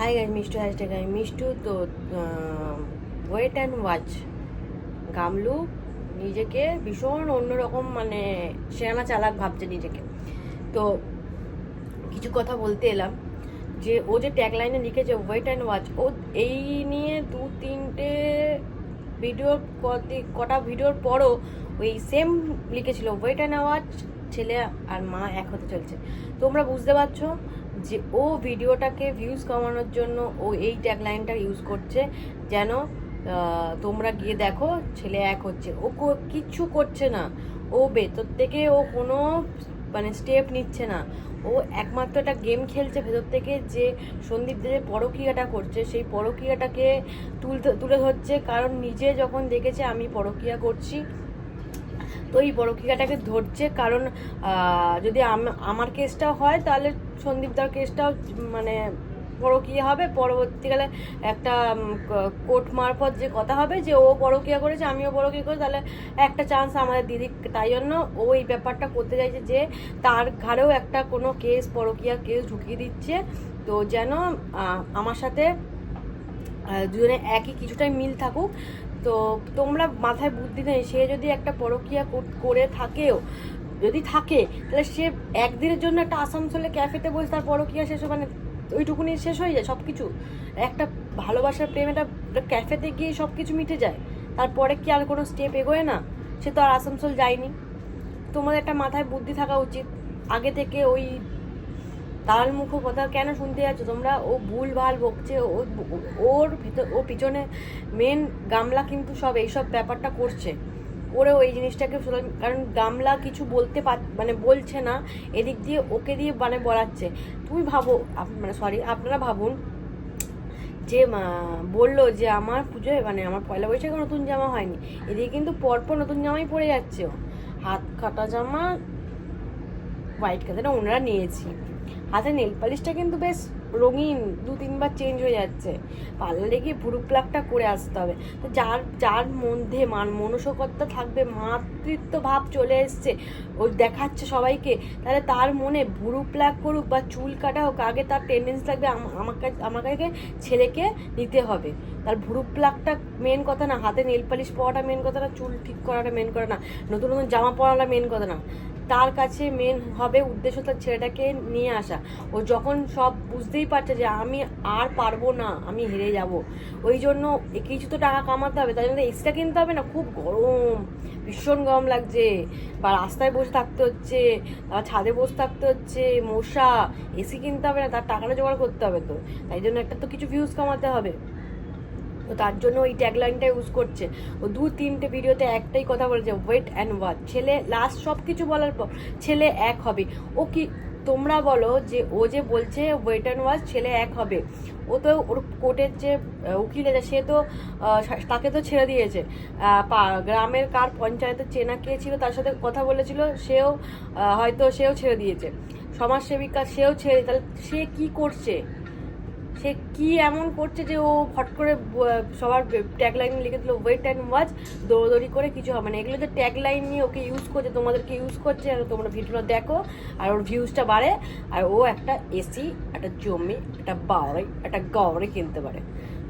Hi guy Mishtu hashtag guy Mishtu তো wait and watch গামলু নিজেকে ভীষণ অন্যরকম মানে সেনা চালাক ভাবছে নিজেকে। তো, কিছু কথা বলতে এলাম যে, ও যে ট্যাগলাইনে লিখেছে ওয়েট অ্যান্ড ওয়াচ ও এই নিয়ে দু তিনটে ভিডিও কটা ভিডিওর পরও ওই সেম লিখেছিল ওয়েট অ্যান্ড ওয়াচ ছেলে আর মা এক হতে চলছে। তোমরা বুঝতে পারছ? যে ও ভিডিওটাকে ভিউজ কমানোর জন্য ও এই ট্যাগলাইনটা ইউজ করছে, যেন তোমরা গিয়ে দেখো, ছেলে এক হচ্ছে। ও কিচ্ছু করছে না। ও ভেতর থেকে ও কোনো মানে স্টেপ নিচ্ছে না। ও একমাত্র একটা গেম খেলছে ভেতর থেকে যে সন্দীপ যে পরকীয়াটা করছে, সেই পরকীয়াটাকে তুলতে, তুলে ধরছে। কারণ নিজে যখন দেখেছে, আমি পরকীয়া করছি। তো এই পরকীয়াটাকে ধরছে। কারণ যদি আম- আমার কেসটা হয়, তাহলে সন্দীপদার কেসটাও মানে পরকীয়া হবে। পরবর্তীকালে একটা কোর্ট মারফত যে কথা হবে, যে ও পরকীয়া করেছে, আমিও পরকীয়া করি তাহলে একটা চান্স আমাদের দিদি তাই জন্য ও এই ব্যাপারটা করতে চাইছে যে তার ঘাড়েও একটা কোনো কেস, পরকীয়া কেস ঢুকিয়ে দিচ্ছে। তো যেন আমার সাথে দুজনে একই কিছুটাই মিল থাকুক। তো তোমরা মাথায় বুদ্ধি নেই, সে যদি একটা পরকীয়া করে থাকেও যদি থাকে, তাহলে সে একদিনের জন্য একটা আসানসোলে ক্যাফেতে বসে তার পরকীয়া শেষ মানে ওইটুকুনি শেষ হয়ে যায় সব কিছু একটা ভালোবাসার প্রেম, একটা ক্যাফেতে গিয়ে সব কিছু মিটে যায়। তারপরে কি আর কোনো স্টেপ এগোয় না? সে তো আর আসানসোল যায়নি। তোমাদের একটা মাথায় বুদ্ধি থাকা উচিত। আগে থেকে ওই তালমুখো কথা কেন শুনতে যাচ্ছ? তোমরা ও ভুল ভালো বকছে ওর ভিতর, ও পিছনে মেন গামলা কিন্তু সব এইসব ব্যাপারটা করছে। ওরেও এই জিনিসটাকে কারণ গামলা কিছু বলতে পার মানে বলছে না, এদিক দিয়ে ওকে দিয়ে মানে বলাচ্ছে। তুমি ভাবো মানে সরি আপনারা ভাবুন যে বলল যে আমার পুজোয় মানে আমার পয়লা বৈশাখে নতুন জামা হয়নি। এদিকে কিন্তু পরপর নতুন জামাই পরে যাচ্ছে হাত কাটা জামা হোয়াইট কালারটা ওনারা নিয়েছি। হাতে নেল পালিশটা কিন্তু বেশ রঙিন দু তিনবার চেঞ্জ হয়ে যাচ্ছে। পার্লারে গিয়ে ভুরু প্লাগটা করে আসতে হবে। তো যার যার মধ্যে মান মনসকত্তা থাকবে মাতৃত্ব ভাব চলে এসছে, ও দেখাচ্ছে সবাইকে, তাহলে তার মনে ভুরু প্লাগ করুক বা চুল কাটা হোক, আগে তার টেন্ডেন্স থাকবে আম- আমার কাছে আমার কাছে ছেলেকে নিতে হবে। তার ভুরু প্লাগটা মেন কথা না, হাতে নেল পালিশ পরাটা মেন কথা না, চুল ঠিক করাটা মেন কথা না, নতুন নতুন জামা পরাটা মেন কথা না। তার কাছে মেন হবে উদ্দেশ্য তার ছেলেটাকে নিয়ে আসা। ও যখন সব বুঝতেই পারছে যে আমি আর পারব না, আমি হেরে যাব। ওই জন্য কিছু তো টাকা কামাতে হবে তাই জন্য এক্সট্রা কিনতে হবে না, খুব গরম, ভীষণ গরম লাগছে। বা রাস্তায় বসে থাকতে হচ্ছে তারপর ছাদে বসে থাকতে হচ্ছে, মশা এসি কিনতে হবে না, তার টাকাটা জোগাড় করতে হবে তো। তাই জন্য একটা তো কিছু ভিউজ কামাতে হবে। তো তার জন্য ওই ট্যাগলাইনটা ইউজ করছে। ও দু তিনটে ভিডিওতে একটাই কথা বলেছে ওয়েট অ্যান্ড ওয়াচ ছেলে লাস্ট সব কিছু বলার পর ছেলে এক হবে। ও কি তোমরা বলো যে ও যে বলছে ওয়েট অ্যান্ড ওয়াচ ছেলে এক হবে। ও তো ওর কোর্টের যে উকিল আছে, সে তো তাকে তো ছেড়ে দিয়েছে। গ্রামের কার পঞ্চায়েতের চেনা কে ছিল তার সাথে কথা বলেছিল, সেও হয়তো সেও ছেড়ে দিয়েছে। সমাজসেবিকা সেও ছেড়ে তাহলে সে কি করছে? সে কি এমন করছে যে ও ফট করে সবার ট্যাগলাইন লিখে দিল ওয়েট অ্যান্ড ওয়াচ দৌড়দৌড়ি করে কিছু হবে না। এগুলো যে ট্যাগলাইন নিয়ে ওকে ইউজ করছে, তোমাদেরকে ইউজ করছে, আর তোমরা ভিডিওটা দেখো, আর ওর ভিউজটা বাড়ে, আর ও একটা এসি একটা জমি, একটা বাড়ি, একটা গড়ে কিনতে পারে।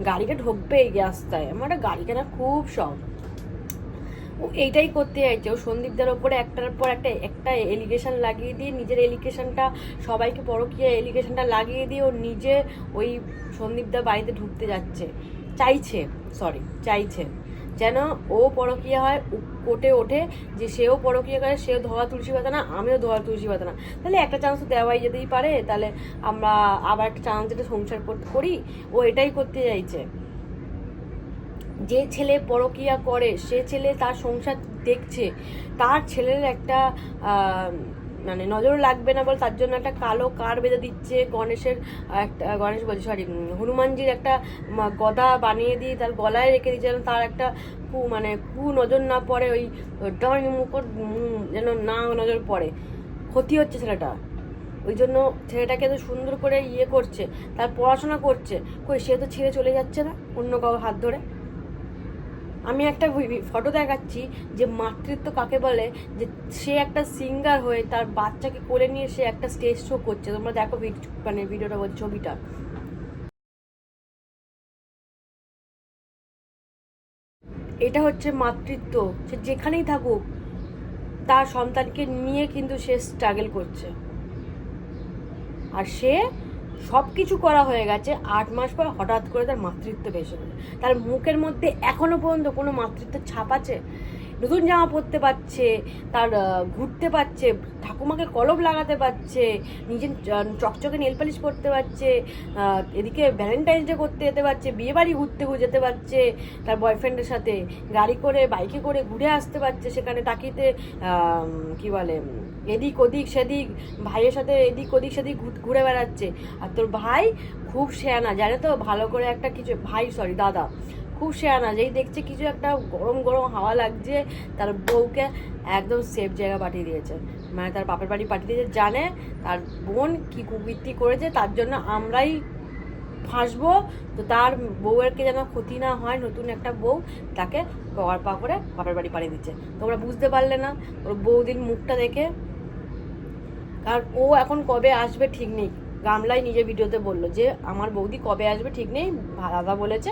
গাড়িটা ঢুকবে এই রাস্তায় আমার একটা গাড়ি কেনার খুব শখ। ও এইটাই করতে চাইছে। ও সন্দীপদের ওপরে একটার পর একটা একটা এলিগেশন লাগিয়ে দিয়ে নিজের এলিগেশনটা সবাইকে পরকীয়া এলিগেশনটা লাগিয়ে দিয়ে ও নিজে ওই সন্দীপদার বাড়িতে ঢুকতে যাচ্ছে। চাইছে সরি চাইছে। যেন ও পরকীয়া হয় কোটে ওঠে, যে সেও পরকীয়া করে, সেও ধোয়া তুলসী পাতা না, আমিও ধোয়া তুলসী পাতা না। তাহলে একটা চান্স তো দেওয়াই যেতেই পারে, তাহলে আমরা আবার একটা চান্স যেটা সংসার করতে করি। ও এটাই করতে চাইছে। যে ছেলে পরকিয়া করে সে ছেলে তার সংসার দেখছে তার ছেলের একটা মানে নজর লাগবে না বলে তার জন্য একটা কালো কার বেঁধে দিচ্ছে গণেশের একটা গণেশ বলছি সরি হনুমানজির একটা গদা বানিয়ে দিয়ে তার গলায় রেখে দিচ্ছে যেন তার একটা কু মানে কু নজর না পড়ে ওই ডান উম, যেন না নজর পড়ে। ক্ষতি হচ্ছে ছেলেটা। ওই জন্য ছেলেটাকে এত সুন্দর করে ইয়ে করছে তার পড়াশোনা করছে কই সে তো ছেড়ে চলে যাচ্ছে না অন্য কারও হাত ধরে? আমি একটা ফটো দেখাচ্ছি যে মাতৃত্ব কাকে বলে? যে সে একটা সিঙ্গার হয়ে তার বাচ্চাকে কোলে নিয়ে সে একটা স্টেজ শো করছে। তোমরা দেখো মানে ভিডিওটা ছবিটা। এটা হচ্ছে মাতৃত্ব। সে যেখানেই থাকুক, তার সন্তানকে নিয়ে কিন্তু সে স্ট্রাগল করছে। আর সে সব কিছু করা হয়ে গেছে, আট মাস পর হঠাৎ করে তার মাতৃত্ব বেশি গেল তার মুখের মধ্যে এখনও পর্যন্ত কোনো মাতৃত্বের ছাপ আছে? নতুন জামা পরতে পারছে, তার ঘুরতে পারছে, ঠাকুমাকে কলম লাগাতে পারছে, নিজের চকচকে নেল পালিশ করতে পারছে এদিকে ভ্যালেন্টাইন্স ডে করতে যেতে পারছে বিয়ে বাড়ি ঘুরতে ঘুরে যেতে পারছে, তার বয়ফ্রেন্ডের সাথে গাড়ি করে বাইকে করে ঘুরে আসতে পারছে, সেখানে তাকিতে কি বলে, এদিক ওদিক সেদিক, ভাইয়ের সাথে এদিক ওদিক সেদিক ঘুরে বেড়াচ্ছে। আর তোর ভাই খুব শেয়ানা, জানে তো, ভালো করে একটা কিছু, ভাই সরি দাদা খুব শেয়ানা যেই দেখছে কিছু একটা গরম গরম হাওয়া লাগছে, তার বউকে একদম সেফ জায়গা পাঠিয়ে দিয়েছে। মানে তার বাপের বাড়ি পাঠিয়ে দিয়েছে, জানে তার বোন কি কুকীর্তি করেছে, তার জন্য আমরাই ফাঁসবো। তো তার বউয়েরকে যেন ক্ষতি না হয়, নতুন একটা বউ, তাকে পর পা করে বাপের বাড়ি পাঠিয়ে দিচ্ছে। তোমরা বুঝতে পারলে না, ওর বৌদির মুখটা দেখে। কারণ ও এখন কবে আসবে ঠিক নেই। গামলাই নিজে ভিডিওতে বলল যে, আমার বৌদি কবে আসবে ঠিক নেই? দাদা বলেছে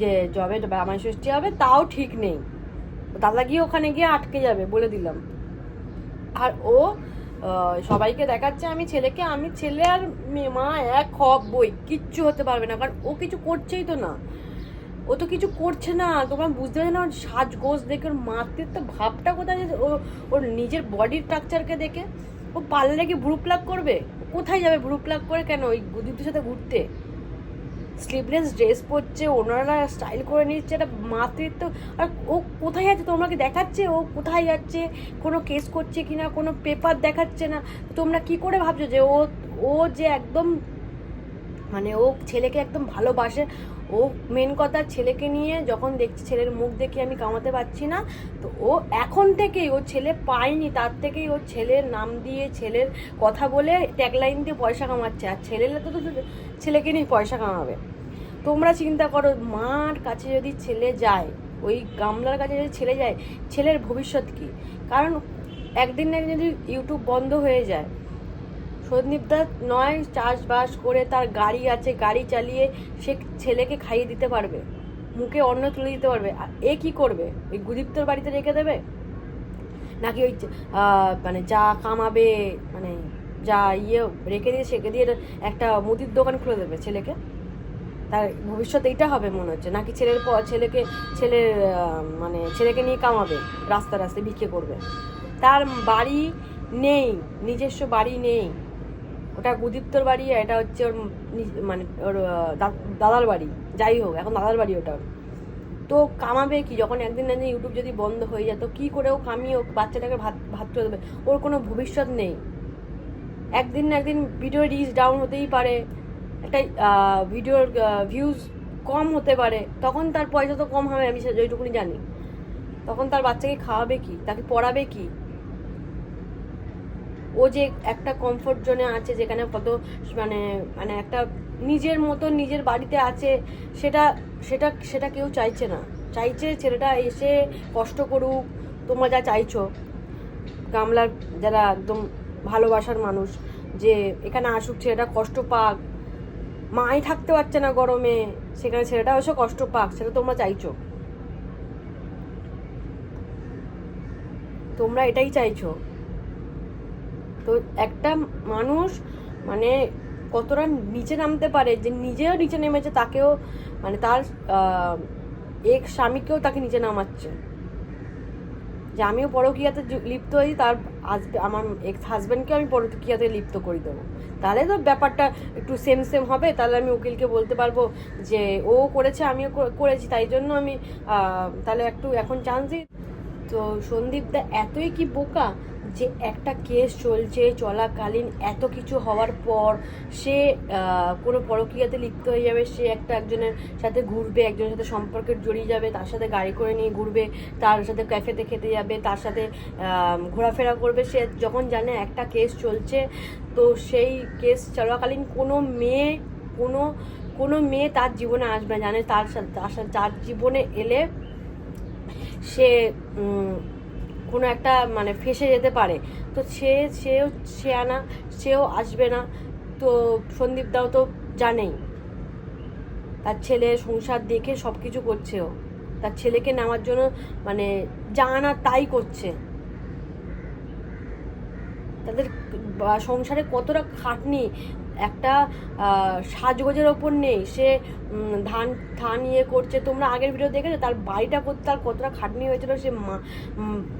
যে জবে জামাই ষষ্ঠী হবে, তাও ঠিক নেই। দাদা গিয়ে ওখানে গিয়ে আটকে যাবে, বলে দিলাম। আর ও সবাইকে দেখাচ্ছে, আমি ছেলেকে, আমি ছেলে আর মা, এক হব বই, কিচ্ছু হতে পারবে না। কারণ ও কিছু করছেই তো না। ও তো কিছু করছে না, তোমরা বুঝতে পারছ না, ওর সাজগোজ দেখে, ওর মাতৃত্ব ভাবটা কোথায়? ও, ওর নিজের বডির স্ট্রাকচারকে দেখে, ও পারলে কি ভ্রু প্লাগ করবে? কোথায় যাবে? ভ্রু প্লাগ করে কেন? ওই গুদিদের সাথে ঘুরতে? স্লিভলেস ড্রেস পরছে, ওনারা স্টাইল করে নিচ্ছে, একটা মাতৃত্ব। আর ও কোথায় যাচ্ছে তোমাকে দেখাচ্ছে? ও কোথায় যাচ্ছে? কোনো কেস করছে কি না কোনো পেপার দেখাচ্ছে না? তোমরা কি করে ভাবছ যে ও ও যে একদম মানে ও ছেলেকে একদম ভালোবাসে ও মেন কথা ছেলেকে নিয়ে যখন দেখছি ছেলের মুখ দেখে আমি কামাতে পারছি না, তো ও এখন থেকেই ও ছেলে পায়নি, তার থেকেই ও ছেলের নাম দিয়ে ছেলের কথা বলে ট্যাগলাইন দিয়ে পয়সা কামাচ্ছে। আর ছেলেরা তো তো ছেলেকে নিয়ে পয়সা কামাবে। তোমরা চিন্তা করো, মার কাছে যদি ছেলে যায়, ওই গামলার কাছে যদি ছেলে যায়, ছেলের ভবিষ্যৎ কি? কারণ একদিন না একদিন যদি ইউটিউব বন্ধ হয়ে যায় সন্দীপদা নয়, চাষবাস করে তার গাড়ি আছে, গাড়ি চালিয়ে সে ছেলেকে খাইয়ে দিতে পারবে, মুখে অন্ন তুলে দিতে পারবে। এ কি করবে? ওই গুদীপ্তর বাড়িতে রেখে দেবে? নাকি ওই মানে যা কামাবে মানে যা ইয়ে রেখে দিয়ে সেকে দিয়ে একটা মুদির দোকান খুলে দেবে ছেলেকে? তার ভবিষ্যৎ এইটা হবে মনে হচ্ছে। নাকি ছেলের পর ছেলেকে ছেলের মানে ছেলেকে নিয়ে কামাবে রাস্তা রাস্তায় বিক্রি করবে? তার বাড়ি নেই, নিজস্ব বাড়ি নেই। ওটা গুদীপ্তর বাড়ি আর এটা হচ্ছে ওর মানে ওর দাদার বাড়ি, যাই হোক, এখন দাদার বাড়ি ওটা তো কামাবে কি, যখন একদিন না ইউটিউব যদি বন্ধ হয়ে যায়, তো কী করে ও কামিয়ে বাচ্চাটাকে ভাত ভাত তুলে দেবে? ওর কোনো ভবিষ্যৎ নেই। একদিন না একদিন ভিডিও রিচ ডাউন হতেই পারে, একটা ভিডিওর ভিউজ কম হতে পারে, তখন তার পয়সা তো কম হবে, আমি যেটুকুনি জানি। তখন তার বাচ্চাকে খাওয়াবে কি, তাকে পড়াবে কি? ও যে একটা কমফোর্ট জোনে আছে, যেখানে কত মানে মানে একটা নিজের মতো নিজের বাড়িতে আছে, সেটা সেটা সেটা কেউ চাইছে না। চাইছে ছেলেটা এসে কষ্ট করুক, তোমরা যা চাইছো। গামলার যারা একদম ভালোবাসার মানুষ, যে এখানে আসুক, ছেলেটা কষ্ট পাক। মাই থাকতে পারছে না গরমে, সেখানে ছেলেটা এসে কষ্ট পাক, সেটা তোমরা চাইছো। তোমরা এটাই চাইছো। তো একটা মানুষ মানে কতটা নিচে নামতে পারে, যে নিজেও নিচে নেমেছে, তাকেও মানে তার এক স্বামীকেও তাকে নিচে নামাচ্ছে। যে আমিও পরকীয়াতে লিপ্ত হই, তার আমার এক্স হাজব্যান্ডকে আমি পরকীয়াতে লিপ্ত করে দেবো। তাহলে তো ব্যাপারটা একটু সেম সেম হবে। তাহলে আমি উকিলকে বলতে পারব যে, ও করেছে, আমিও করেছি, তাই জন্য আমি তাহলে একটু এখন চান্স দিই। তো সন্দীপদা এতই কি বোকা? যে একটা কেস চলছে চলাকালীন এত কিছু হওয়ার পর সে কোনো পরকীয়াতে লিপ্ত হয়ে যাবে, সে একটা একজনের সাথে ঘুরবে, একজনের সাথে সম্পর্কে জড়িয়ে যাবে, তার সাথে গাড়ি করে নিয়ে ঘুরবে, তার সাথে ক্যাফেতে খেতে যাবে, তার সাথে ঘোরাফেরা করবে, সে যখন জানে একটা কেস চলছে, তো সেই কেস চলাকালীন কোনো মেয়ে, কোনো কোনো মেয়ে তার জীবনে আসবে না, জানে তার সাথে তার জীবনে এলে সে কোনো একটা মানে ফেসে যেতে পারে। তো সে, সেও, সে আনা, সেও আসবে না। তো সন্দীপ দাও তো জানেই। তার ছেলে সংসার দেখে সব কিছু করছে ও। তার ছেলেকে নেওয়ার জন্য মানে যা তাই করছে। তাদের সংসারে কতটা খাটনি একটা সাজগোজের ওপর নেই। সে ধান ধান ইয়ে করছে। তোমরা আগের ভিডিও দেখেছ? তার বাড়িটা করতে তার কতটা খাটনি হয়েছিল? সে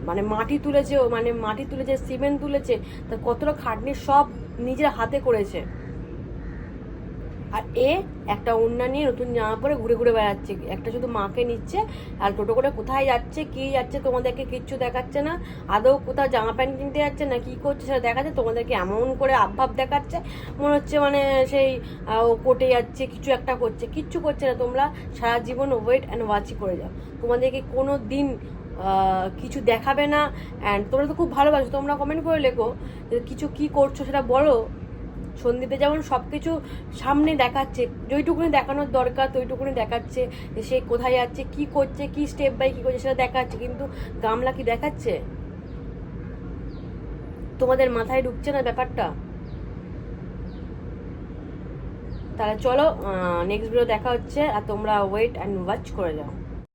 মানে মাটি তুলেছে মানে মাটি তুলেছে, সিমেন্ট তুলেছে। তার কতটা খাটনি সব নিজের হাতে করেছে। আর এ একটা ওড়না নিয়ে নতুন জামা পরে ঘুরে ঘুরে বেড়াচ্ছে। একটা শুধু মাকে নিচ্ছে, আর টোটো করে কোথায় যাচ্ছে, কি যাচ্ছে তোমাদেরকে কিচ্ছু দেখাচ্ছে না। আদৌ কোথাও জামা প্যান্ট কিনতে যাচ্ছে না, কি করছে সেটা দেখাচ্ছে, তোমাদেরকে এমন করে আবভাব দেখাচ্ছে। মনে হচ্ছে মানে সেই ও কোর্টে যাচ্ছে, কিছু একটা করছে। কিচ্ছু করছে না তোমরা, সারা জীবন ওয়েট অ্যান্ড ওয়াচই করে যাও। তোমাদেরকে কোনো দিন কিছু দেখাবে না। অ্যান্ড তোমরা তো খুব ভালোবাসো, তোমরা কমেন্ট করে লেখো কিছু কি করছ সেটা বলো। সন্দীপে যেমন সব কিছু সামনে দেখাচ্ছে, যেইটুকুনি দেখানোর দরকার তো ওইটুকুনি দেখাচ্ছে সে কোথায় যাচ্ছে, কি করছে, কি স্টেপ বাই কি করছে সেটা দেখাচ্ছে, কিন্তু গামলা কি দেখাচ্ছে? তোমাদের মাথায় ঢুকছে না ব্যাপারটা? তাহলে চলো নেক্সট ভিডিও দেখা হচ্ছে, আর তোমরা ওয়েট অ্যান্ড ওয়াচ করে যাও।